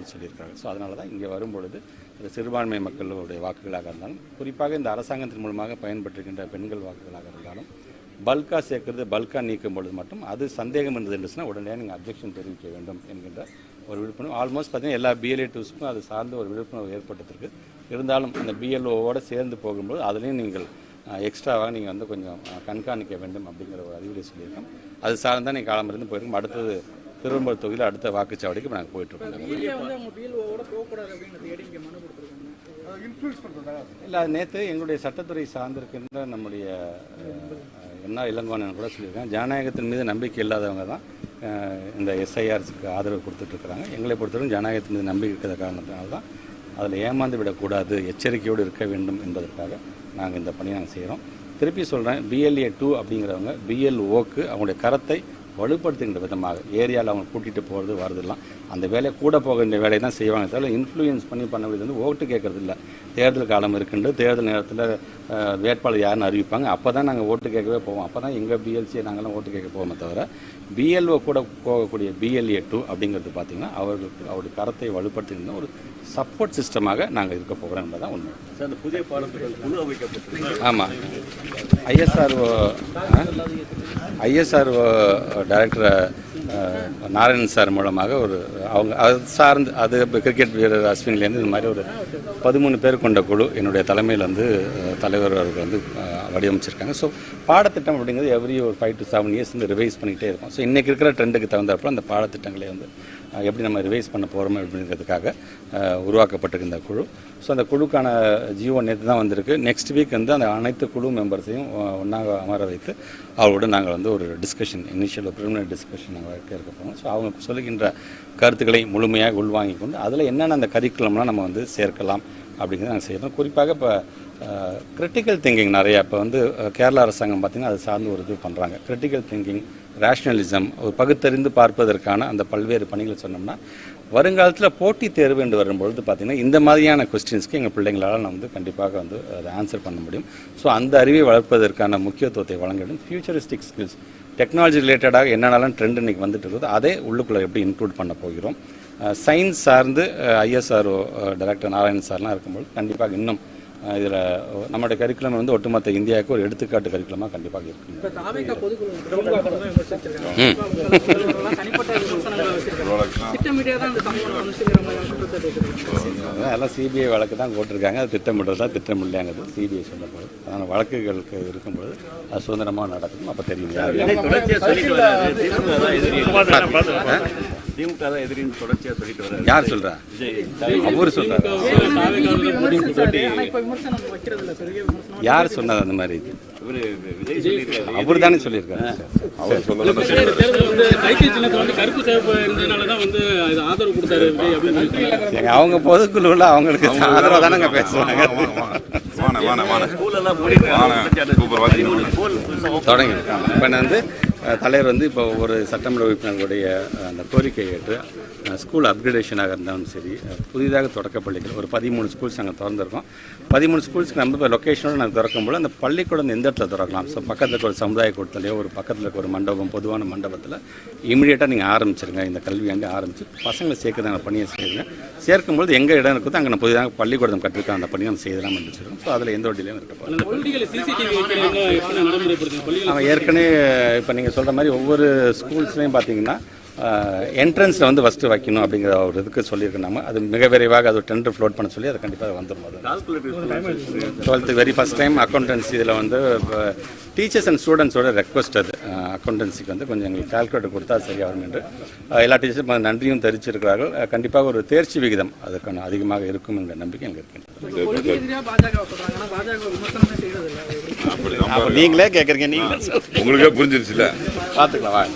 சொல்லியிருக்காங்க. ஸோ அதனால தான் இங்கே வரும்பொழுது அது சிறுபான்மை மக்களுடைய வாக்குகளாக இருந்தாலும் குறிப்பாக இந்த அரசாங்கத்தின் மூலமாக பயன்பட்டிருக்கின்ற பெண்கள் வாக்குகளாக இருந்தாலும் பல்கா சேர்க்கறது பல்கா நீக்கும் பொழுது மட்டும் அது சந்தேகம் இருந்தது இருந்துச்சுன்னா உடனே நீங்கள் அப்ஜெக்ஷன் தெரிவிக்க வேண்டும் என்கின்ற ஒரு விழிப்புணர்வு. ஆல்மோஸ்ட் பார்த்தீங்கன்னா எல்லா பிஎல்ஏ டூஸ்க்கும் அது சார்ந்த ஒரு விழிப்புணர்வு ஏற்பட்டிருக்கு. இருந்தாலும் அந்த பிஎல்ஓவோட சேர்ந்து போகும்போது அதுலேயும் நீங்கள் எக்ஸ்ட்ராவாக நீங்கள் வந்து கொஞ்சம் கண்காணிக்க வேண்டும் அப்படிங்கிற ஒரு அறிவுரை சொல்லியிருக்கோம். அது சார்ந்தால் நீங்கள் காலமிருந்து போயிருக்கோம் அடுத்தது திருவம்பூர் தொகுதியில் அடுத்த வாக்குச்சாவடிக்கு நாங்கள் போயிட்டுருக்கோம் இல்லை அது நேற்று எங்களுடைய சட்டத்துறை சார்ந்திருக்கின்ற நம்முடைய என்ன இளங்கோனன் கூட சொல்லியிருக்கேன் ஜனநாயகத்தின் மீது நம்பிக்கை இல்லாதவங்க தான் இந்த எஸ்ஐஆர்ஸுக்கு ஆதரவு கொடுத்துட்ருக்குறாங்க எங்களை பொறுத்தவரைக்கும் ஜனநாயகத்தின் மீது நம்பிக்கை இருக்கிற காரணத்தினால தான் அதில் ஏமாந்து விடக்கூடாது எச்சரிக்கையோடு இருக்க வேண்டும் என்பதற்காக நாங்கள் இந்த பணியை நாங்கள் செய்கிறோம் திருப்பி சொல்கிறேன் பிஎல்ஏ டூ அப்படிங்கிறவங்க பிஎல்ஓக்கு அவங்களுடைய கரத்தை வலுப்படுத்துகின்ற விதமாக ஏரியாவில் அவங்க கூட்டிகிட்டு போகிறது வரதெல்லாம் அந்த வேலையை கூட போக வேண்டிய வேலையை தான் செய்வாங்க தவிர இன்ஃப்ளூயன்ஸ் பண்ணி பண்ண வேண்டியது வந்து ஓட்டு கேட்கறது இல்லை தேர்தல் காலம் இருக்குண்டு தேர்தல் நேரத்தில் வேட்பாளர் யாருன்னு அறிவிப்பாங்க. அப்போ தான் நாங்கள் ஓட்டு கேட்கவே போவோம். அப்போ தான் எங்கள் பிஎல்சியை நாங்களாம் ஓட்டு கேட்க போவோமே தவிர பிஎல்ஓ கூட போகக்கூடிய பிஎல்ஏ டூ அப்படிங்கிறது பார்த்தீங்கன்னா அவர்களுக்கு அவருடைய கரத்தை வலுப்படுத்துகின்ற ஒரு சப்போர்ட் சிஸ்டமாக நாங்கள் இருக்க போகிறோம் என்பதுதான் உண்மை. சார் அந்த புதிய குழு அமைக்கப்பட்டிருக்கு. ஆமாம் ISRO ISRO director Narayanan sir மூலமாக ஒரு அவங்க அது சார்ந்து அது இப்போ கிரிக்கெட் வீரர் அஸ்வின்லேருந்து இந்த மாதிரி ஒரு பதிமூணு பேர் கொண்ட குழு என்னுடைய தலைமையில் வந்து தலைவர் அவர்கள் வந்து வடிவமைச்சிருக்காங்க. ஸோ பாடத்திட்டம் அப்படிங்கிறது எவ்ரி ஒரு ஃபைவ் டு செவன் இயர்ஸ் வந்து ரிவைஸ் பண்ணிகிட்டே இருக்கும். ஸோ இன்றைக்கி இருக்கிற ட்ரெண்டுக்கு தகுந்தப்போ அந்த பாடத்திட்டங்களை வந்து எப்படி நம்ம ரிவைஸ் பண்ண போகிறோம் அப்படிங்கிறதுக்காக உருவாக்கப்பட்டிருக்கு இந்த குழு. ஸோ அந்த குழுக்கான ஜியோ நேற்று தான் வந்திருக்கு. நெக்ஸ்ட் வீக் வந்து அந்த அனைத்து குழு மெம்பர்ஸையும் ஒன்றாக அமர வைத்து அவரோட நாங்கள் வந்து ஒரு டிஸ்கஷன் இனிஷியல் ப்ரிலிமினரி டிஸ்கஷன் நாங்கள் வைக்க இருக்க போகிறோம் ஸோ அவங்க சொல்லுகின்ற கருத்துக்களை முழுமையாக உள்வாங்கி கொண்டு அதில் என்னென்ன அந்த கரிக்குலம்லாம் நம்ம வந்து சேர்க்கலாம் அப்படிங்கிறத நாங்கள் செய்கிறோம் குறிப்பாக இப்போ கிரிட்டிக்கல் திங்கிங் நிறையா இப்போ வந்து கேரளா அரசாங்கம் பார்த்திங்கன்னா அது சார்ந்து ஒரு இது பண்ணுறாங்க கிரிட்டிக்கல் திங்கிங் ரேஷ்னலிசம் ஒரு பகுத்தறிந்து பார்ப்பதற்கான அந்த பல்வேறு பணிகளை சொன்னோம்னா வருங்காலத்தில் போட்டித் தேர்வு என்று வரும்பொழுது பார்த்திங்கன்னா இந்த மாதிரியான கொஸ்டின்ஸ்க்கு எங்கள் பிள்ளைங்களால் நான் வந்து கண்டிப்பாக வந்து அதை ஆன்சர் பண்ண முடியும். ஸோ அந்த அறிவை வளர்ப்பதற்கான முக்கியத்துவத்தை வழங்கிடும் ஃபியூச்சரிஸ்டிக் ஸ்கில்ஸ் டெக்னாலஜி ரிலேட்டடாக என்னென்னலாம் ட்ரெண்ட் இன்றைக்கி வந்துட்டு இருக்குது அதே உள்ளுக்குள்ளே எப்படி இன்க்ளூட் பண்ண போகிறோம். சயின்ஸ் சார்ந்து ஐஎஸ்ஆர்ஓ டைரக்டர் நாராயணன் சார்லாம் இருக்கும்போது கண்டிப்பாக இன்னும் இதில் நம்மளுடைய கரிக்குலம் வந்து ஒட்டுமொத்த இந்தியாவுக்கு ஒரு எடுத்துக்காட்டு கரிக்குலமாக கண்டிப்பாக இருக்கும். அதெல்லாம் சிபிஐ வழக்கு தான் போட்டிருக்காங்க. அது திட்டமிடுறது தான் திட்டமில்லைங்கிறது சிபிஐ சொல்லப்படுது அதனால் வழக்குகளுக்கு இருக்கும்போது அது சுதந்திரமாக நடக்கும். அப்போ தெரியும். திமுக தான் எதிரின்னு தொடர்ச்சியா சொல்லிட்டு வர்றாரு. யார் அவர் யார் சொன்னது அந்த மாதிரி இது? இவரு விஜய் சொல்லியிருக்காரு. அவர் தானே சொல்லியிருக்காரு. அவர் ஆதரவு. ஏங்க, அவங்க பொதுக்குழுவில் அவங்களுக்கு ஆதரவாக தானேங்க பேசுவாங்க. தொடங்கியிருக்காங்க இப்போ நான் வந்து தலைவர் வந்து இப்போ ஒரு சட்டமன்ற உறுப்பினர்களுடைய அந்த கோரிக்கை ஏற்று ஸ்கூல் அப்கிரேடேஷனாக இருந்தாலும் சரி புதிதாக தொடக்கப் பள்ளிகள் ஒரு பதிமூணு ஸ்கூல்ஸ் நாங்கள் திறந்திருக்கோம். பதிமூணு ஸ்கூல்ஸ்க்கு நம்ம லொக்கேஷனோட நாங்கள் திறக்கும்போது அந்த பள்ளிக்கூடம் எந்த இடத்துல திறக்கலாம்? ஸோ பக்கத்தில் இருக்க ஒரு சமுதாய கூட்டத்திலையோ ஒரு பக்கத்தில் இருக்க ஒரு மண்டபம் பொதுவான மண்டபத்தில் இமீடியட்டாக நீங்கள் ஆரம்பிச்சிருங்க. இந்த கல்வியாண்டு ஆரம்பித்து பசங்களை சேர்க்குறதான பணியை செய்யுங்க சேர்க்கும்போது எங்கே இடம் இருக்குதோ அங்கே நான் புதிதாக பள்ளிக்கூடம் கட்டிருக்கோம் அந்த பணியை நம்ம செய்யலாம் சொல்லுவோம் ஸோ அதில் எந்த ஒரு டிலேயும் இருக்க போகுது அந்த பள்ளிகளை சிசிடிவி வைக்கிறவங்க எப்படி நடைமுறைப்படுத்துங்க பள்ளிகள் அவன் ஏற்கனவே இப்போ நீங்கள் சொல்கிற மாதிரி ஒவ்வொரு ஸ்கூல்ஸ்லையும் பார்த்தீங்கன்னா என்ட்ரன்ஸில் வந்து ஃபஸ்ட்டு வைக்கணும் அப்படிங்கிற ஒரு இதுக்கு சொல்லியிருக்கோம் நம்ம. அது மிக விரைவாக அது டெண்டர் ஃப்ளோட் பண்ண சொல்லி அது கண்டிப்பாக வந்துடும் அது twelfth very first time accountancy இதில் வந்து டீச்சர்ஸ் அண்ட் ஸ்டூடெண்ட்ஸோட ரெக்வஸ்ட் அது. அக்கௌண்டன்சிக்கு வந்து கொஞ்சம் எங்களுக்கு கால்குலேட்டர் கொடுத்தா சரியாக வரும் என்று. எல்லா டீச்சர்ஸும் நன்றியும் தெரிவிச்சிருக்கிறார்கள். கண்டிப்பாக ஒரு தேர்ச்சி விகிதம் அதுக்கான அதிகமாக இருக்கும் என்ற நம்பிக்கை எங்களுக்கு இருக்கின்றது நீங்களே கேட்குறீங்க நீங்களே உங்களுக்கே புரிஞ்சிருச்சுல. பார்த்துக்கலாம்